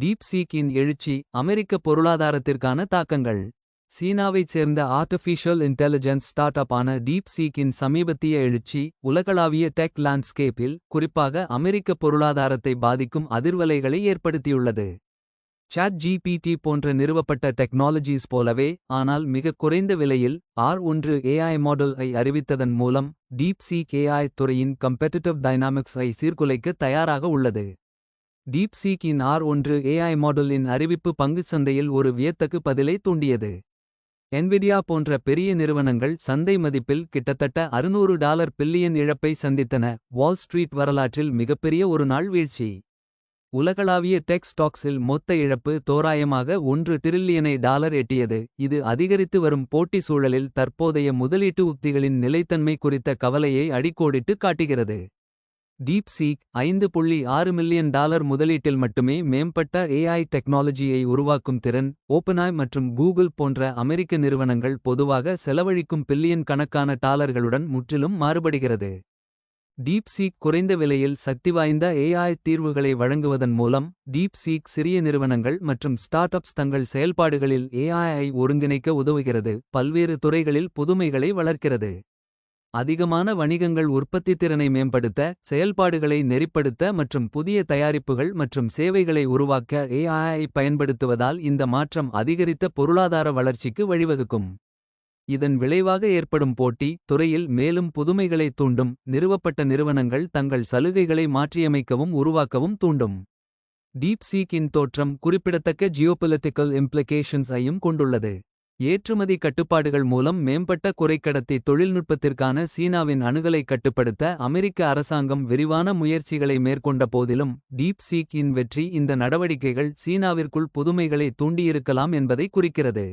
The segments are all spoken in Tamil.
டீப்சீக்கின் எழுச்சி அமெரிக்க பொருளாதாரத்திற்கான தாக்கங்கள். சீனாவைச் சேர்ந்த ஆர்டிஃபிஷியல் இன்டெலிஜென்ஸ் ஸ்டார்ட் அப் ஆன டீப் சமீபத்திய எழுச்சி உலகளாவிய டெக் லேண்ட்ஸ்கேப்பில் குறிப்பாக அமெரிக்க பொருளாதாரத்தை பாதிக்கும் அதிர்வலைகளை ஏற்படுத்தியுள்ளது. சாட் ஜிபிடி போன்ற நிறுவப்பட்ட டெக்னாலஜிஸ் போலவே ஆனால் மிகக் குறைந்த விலையில் ஆர் ஒன்று ஏஐ மாடல் ஐ அறிவித்ததன் மூலம் டீப்சீக் ஏஐ துறையின் கம்பெட்டிட்டிவ் டைனாமிக்ஸ் ஐ சீர்குலைக்க தயாராக உள்ளது. டீப்சீக் இன் ஆர் ஒன்று ஏஐ மாடலின் அறிவிப்பு பங்குச் சந்தையில் ஒரு வியத்தகு பதிலை தூண்டியது. என்விடியா போன்ற பெரிய நிறுவனங்கள் சந்தை மதிப்பில் கிட்டத்தட்ட அறுநூறு டாலர் பில்லியன் இழப்பை சந்தித்தன. வால் ஸ்ட்ரீட் வரலாற்றில் மிகப்பெரிய ஒரு நாள் வீழ்ச்சி. உலகளாவிய டெக் ஸ்டாக்ஸில் மொத்த இழப்பு தோராயமாக ஒன்று டிரில்லியனை டாலர் எட்டியது. இது அதிகரித்து வரும் போட்டி சூழலில் தற்போதைய முதலீட்டு உத்திகளின் நிலைத்தன்மை குறித்த கவலையை அடிக்கோடிட்டு காட்டுகிறது. டீப்சீக் ஐந்து புள்ளி ஆறு மில்லியன் டாலர் முதலீட்டில் மட்டுமே மேம்பட்ட ஏஐ டெக்னாலஜியை உருவாக்கும் திறன் ஓப்பனாய் மற்றும் கூகுள் போன்ற அமெரிக்க நிறுவனங்கள் பொதுவாக செலவழிக்கும் பில்லியன் கணக்கான டாலர்களுடன் முற்றிலும் மாறுபடுகிறது. டீப்சீக் குறைந்த விலையில் சக்திவாய்ந்த ஏஐ தீர்வுகளை வழங்குவதன் மூலம் டீப்சீக் சிறிய நிறுவனங்கள் மற்றும் ஸ்டார்ட் அப்ஸ் தங்கள் செயல்பாடுகளில் ஏஐ ஒருங்கிணைக்க உதவுகிறது பல்வேறு துறைகளில் புதுமைகளை வளர்க்கிறது. அதிகமான வணிகங்கள் உற்பத்தி திறனை மேம்படுத்த செயல்பாடுகளை நெறிப்படுத்த மற்றும் புதிய தயாரிப்புகள் மற்றும் சேவைகளை உருவாக்க ஏஐ பயன்படுத்துவதால் இந்த மாற்றம் அதிகரித்த பொருளாதார வளர்ச்சிக்கு வழிவகுக்கும். இதன் விளைவாக ஏற்படும் போட்டி துறையில் மேலும் புதுமைகளை தூண்டும் நிறுவப்பட்ட நிறுவனங்கள் தங்கள் சலுகைகளை மாற்றியமைக்கவும் உருவாக்கவும் தூண்டும். டீப் சீக்கின் தோற்றம் குறிப்பிடத்தக்க ஜியோபொலிட்டிக்கல் இம்ப்ளிகேஷன்ஸ் ஐயும் கொண்டுள்ளது. ஏற்றுமதி கட்டுப்பாடுகள் மூலம் மேம்பட்ட குறைக்கடத்தி தொழில்நுட்பத்திற்கான சீனாவின் அணுகலை கட்டுப்படுத்த அமெரிக்க அரசாங்கம் விரிவான முயற்சிகளை மேற்கொண்ட போதிலும் டீப் சீக் இன் வெற்றி இந்த நடவடிக்கைகள் சீனாவிற்குள் புதுமைகளை தூண்டியிருக்கலாம் என்பதை குறிக்கிறது.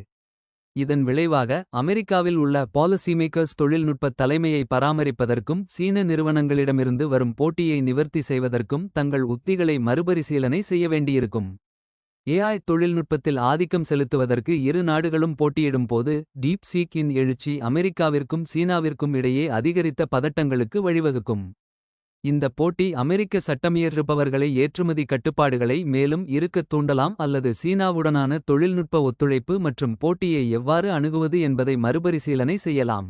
இதன் விளைவாக அமெரிக்காவில் உள்ள பாலிசிமேக்கர்ஸ் தொழில்நுட்ப தலைமையை பராமரிப்பதற்கும் சீன நிறுவனங்களிடமிருந்து வரும் போட்டியை நிவர்த்தி செய்வதற்கும் தங்கள் உத்திகளை மறுபரிசீலனை செய்ய வேண்டியிருக்கும். ஏஐ தொழில்நுட்பத்தில் ஆதிக்கம் செலுத்துவதற்கு இரு நாடுகளும் போட்டியிடும் போது டீப் சீக்கின் எழுச்சி அமெரிக்காவிற்கும் சீனாவிற்கும் இடையே அதிகரித்த பதட்டங்களுக்கு வழிவகுக்கும். இந்த போட்டி அமெரிக்க சட்டமியற்றுபவர்களை ஏற்றுமதி கட்டுப்பாடுகளை மேலும் இருக்கத் தூண்டலாம் அல்லது சீனாவுடனான தொழில்நுட்ப ஒத்துழைப்பு மற்றும் போட்டியை எவ்வாறு அணுகுவது என்பதை மறுபரிசீலனை செய்யலாம்.